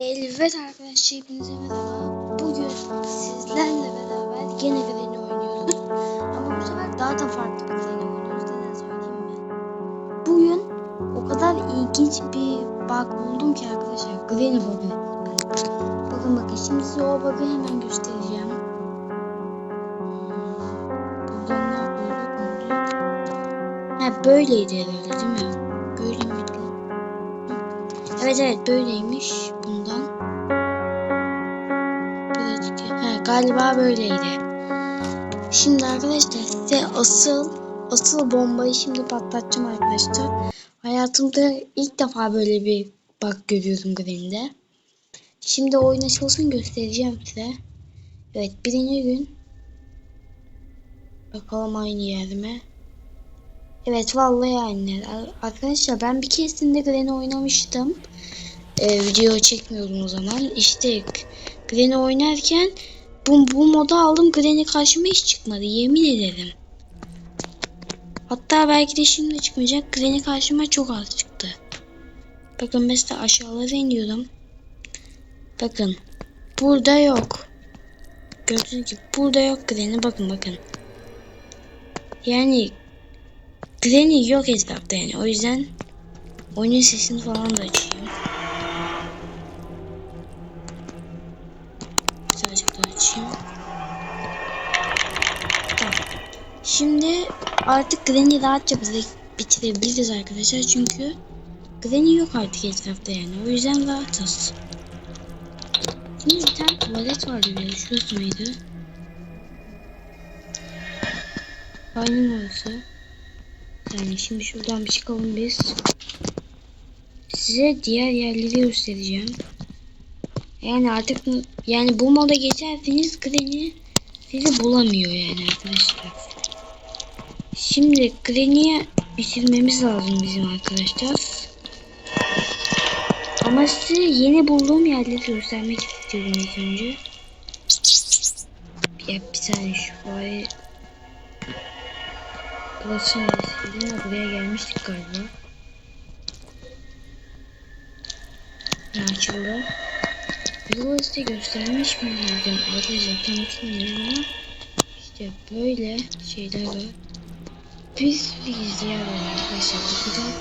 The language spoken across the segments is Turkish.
Evet arkadaşlar hepinize merhaba. Bugün sizlerle beraber gene Granny oynuyoruz. Ama bu sefer daha da farklı bir Granny oynuyoruz. Neden söyleyeyim mi? Bugün o kadar ilginç bir bug buldum ki arkadaşlar. Granny bug'ı. Bakın bakın şimdi size o bug'ı hemen göstereceğim. Buradan ne yapıyorduk? Ha böyleydi herhalde değil mi? Böyle miydi? Evet evet böyleymiş galiba böyleydi. Şimdi arkadaşlar size asıl asıl bombayı şimdi patlatacağım arkadaşlar. Hayatımda ilk defa böyle bir bug görüyorum Green'de. Şimdi oyun açılsın göstereceğim size. Evet birinci gün. Bakalım aynı yer mi? Evet vallahi yer. Arkadaşlar ben bir keresinde Granny oynamıştım e, video çekmiyordum o zaman. İşte Granny oynarken bu, bu moda aldım. Granny karşıma hiç çıkmadı. Yemin ederim. Hatta belki de şimdi çıkmayacak. Granny karşıma çok az çıktı. Bakın mesela aşağılara iniyorum. Bakın. Burada yok. Gördüğünüz gibi burada yok Granny. Bakın bakın. Yani Granny yok etrafta yani. O yüzden oyunun sesini falan da açayım. Birazcık daha açayım. Şimdi artık Granny rahatça bitirebiliriz arkadaşlar. Çünkü Granny yok artık etrafta yani. O yüzden rahatız. Şimdi bir tane tuvalet vardı yerde. Şurası mıydı? Aynen orası. Yani şimdi şuradan bir çıkalım biz. Size diğer yerleri göstereceğim. Yani artık yani bu moda geçerseniz Granny sizi bulamıyor yani arkadaşlar. Şimdi Granny'yi bitirmemiz lazım bizim arkadaşlar. Ama size yeni bulduğum yerleri göstermek istiyorum ilk önce. Ya bir saniye şu fare Burası neresiydi? Buraya gelmiştik galiba. Ne açıldı? Yolu size göstermiş miydim? Arkadaşlar tam hatırlamıyorum ama işte böyle şeyler var. Bir sürü gizli yer var arkadaşlar. Bu kadar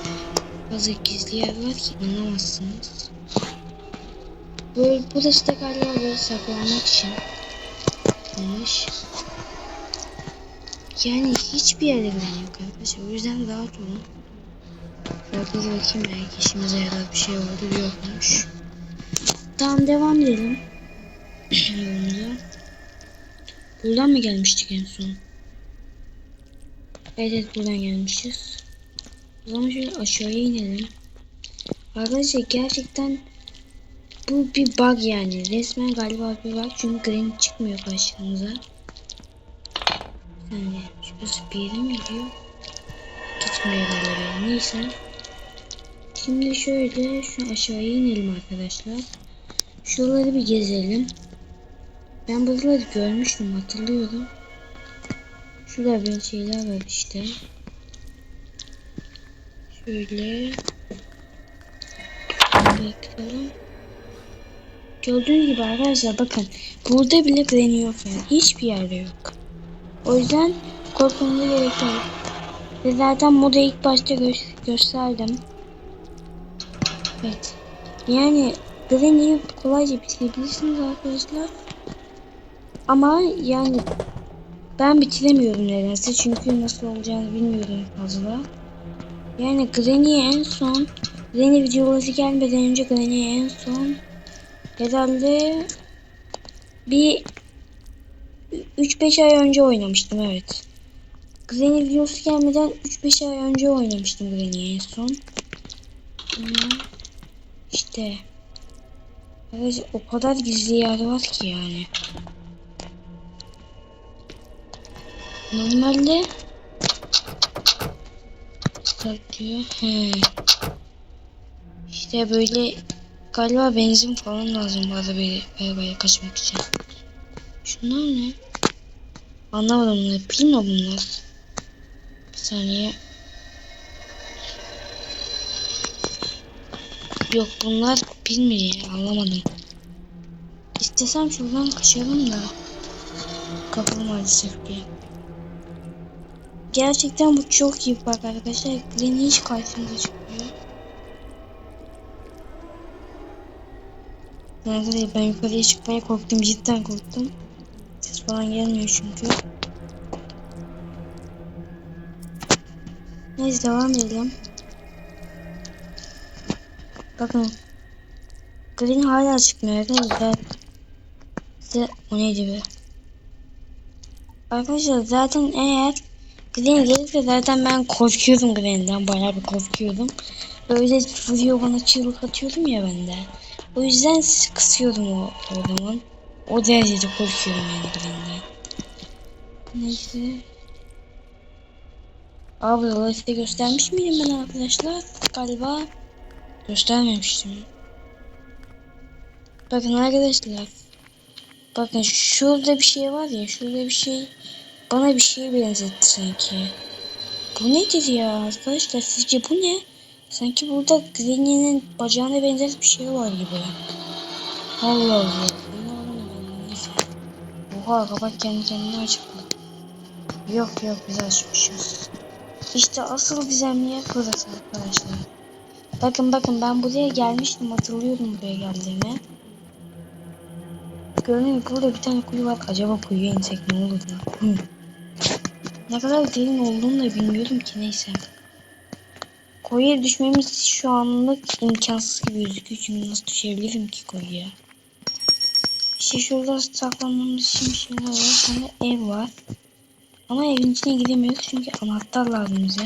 fazla gizli yer var ki inanamazsınız. Böyle, burası da galiba böyle saklanmak için yapılmış. Yani hiçbir yere güven yok arkadaşlar. O yüzden rahat olun. Şöyle bakayım belki işimize yarar bir şey oldu yokmuş. Tamam devam edelim. Yolumuza. Buradan mı gelmiştik en son? Evet, evet buradan gelmişiz. O zaman şöyle aşağıya inelim. Arkadaşlar gerçekten bu bir bug yani. Resmen galiba bir bug. Çünkü Granny çıkmıyor karşımıza. Yani şurası bir yere mi gidiyor? Gitmiyor galiba. Neyse. Şimdi şöyle şu aşağıya inelim arkadaşlar. Şuraları bir gezelim. Ben buraları görmüştüm hatırlıyorum. Şurada böyle şeyler var işte. Şöyle. Bakalım. Gördüğünüz gibi arkadaşlar bakın. Burada bile Granny yok yani. Hiçbir yerde yok. O yüzden korkmanıza gerek yok. Ve zaten moda ilk başta gö gösterdim. Evet. Yani Granny'yi kolayca bitirebilirsiniz arkadaşlar. Ama yani ben bitiremiyorum nedense çünkü nasıl olacağını bilmiyorum fazla. Yani Granny'ye en son Granny videoları gelmeden önce Granny'ye en son herhalde bir 3-5 ay önce oynamıştım evet. Granny videosu gelmeden 3-5 ay önce oynamıştım Granny'ye en son. Ama işte Evet o kadar gizli yer var ki yani. Normalde Start diyor. He. İşte böyle galiba benzin falan lazım bu arabayı, arabaya kaçmak için. Şunlar ne? Anlamadım bunları. Pil mi bunlar? Bir saniye. Yok bunlar Bilmiyorum anlamadım. İstesem şuradan kaçalım da. Kapım maalesef ki. Gerçekten bu çok iyi bak arkadaşlar. Granny hiç karşımıza çıkmıyor. Nerede ben yukarıya çıkmaya korktum cidden korktum. Ses falan gelmiyor çünkü. Neyse devam edelim. Bakın. Green hala çıkmıyor arkadaşlar. Size o neydi be? Arkadaşlar zaten eğer Green gelirse zaten ben korkuyordum Green'den. Bayağı bir korkuyordum. Böyle vuruyor bana çığlık atıyordum ya ben de. O yüzden kısıyordum o, o zaman. O derecede korkuyorum yani Green'den. Neyse. Abi size göstermiş miydim ben arkadaşlar? Galiba göstermemiştim. Bakın arkadaşlar. Bakın şurada bir şey var ya şurada bir şey bana bir şeye benzetti sanki. Bu nedir ya arkadaşlar sizce bu ne? Sanki burada Granny'nin bacağına benzer bir şey var gibi. Allah Allah. Oha kapak kendi kendine açıktı. Yok yok biz açmışız. İşte asıl gizemli yer burası arkadaşlar. Bakın bakın ben buraya gelmiştim hatırlıyorum buraya geldiğimi. Gördüğünüz gibi burada bir tane kuyu var. Acaba kuyuya insek ne olur ya? Hı. Ne kadar derin olduğunu da bilmiyorum ki neyse. Kuyuya düşmemiz şu anlık imkansız gibi gözüküyor. Çünkü nasıl düşebilirim ki kuyuya? İşte şurada saklanmamız için bir şeyler var. Sonra ev var. Ama evin içine giremiyoruz çünkü anahtar lazım bize.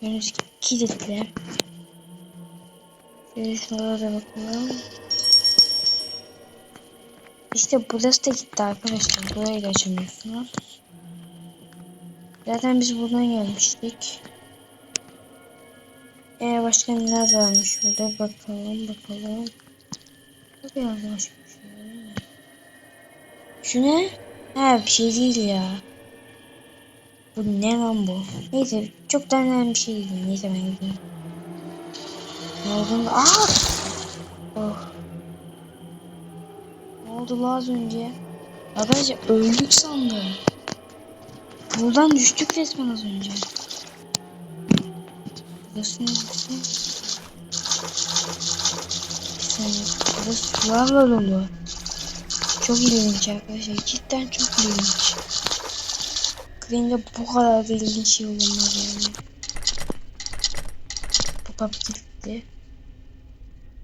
Gördüğünüz gibi kilitli. Şöyle şuralara da bakalım. İşte burası da gitti arkadaşlar. Burayı da açamıyorsunuz. Zaten biz buradan gelmiştik. Ee başka neler varmış burada bakalım bakalım. Bu biraz başka bir şey? Şu ne? Ha bir şey değil ya. Bu ne lan bu? Neyse çok da önemli bir şey değil. Neyse ben gideyim. Ne olduğunu Aa! Oh. Ne oldu la az önce? Arkadaşlar öldük sandım. Buradan düştük resmen az önce. Burası saniye. Burası sularla dolu. Çok ilginç arkadaşlar. Cidden çok ilginç. Green'de bu kadar da ilginç şey olmaz yani. Kapı kilitli.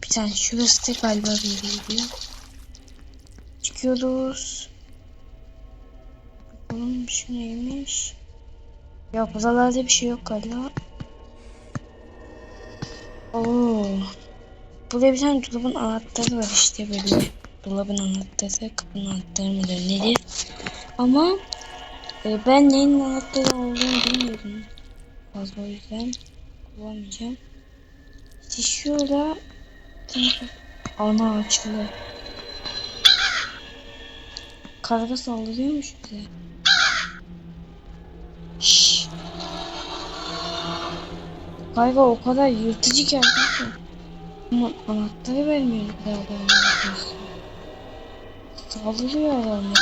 Bir tane şurası da galiba gidiyor. Çıkıyoruz. Bakalım şu neymiş. Ya buralarda bir şey yok galiba. Oo. Burada bir tane dolabın anahtarı var işte böyle. Dolabın anahtarı, kapının anahtarı mıdır nedir? Ama e, ben neyin anahtarı olduğunu bilmiyorum. Fazla o yüzden kullanmayacağım. İşte şurada ana açılıyor. Karga saldırıyormuş bize. Şşş. Karga o kadar yırtıcı ki arkadaşlar. Ama anahtarı vermiyor galiba. Saldırıyor adamlar.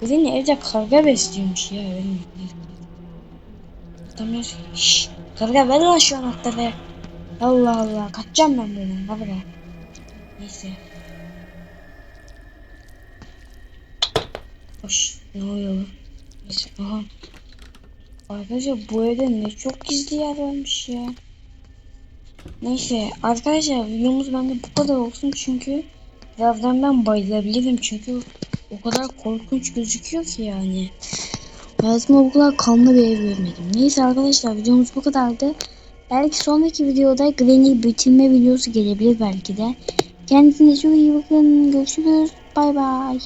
Kızın evde karga besliyormuş ya benim. Adam ya şşş. Karga ver lan şu anahtarı. Allah Allah kaçacağım ben buradan karga. Neyse. Hoş ne oluyor lan? Neyse aha. Arkadaşlar bu evde ne çok gizli yer varmış ya. Neyse arkadaşlar videomuz bende bu kadar olsun çünkü birazdan ben bayılabilirim çünkü o kadar korkunç gözüküyor ki yani. Hayatımda bu kadar kanlı bir ev görmedim. Neyse arkadaşlar videomuz bu kadardı. Belki sonraki videoda Granny bitirme videosu gelebilir belki de. Kendinize çok iyi bakın. Görüşürüz. Bay bay.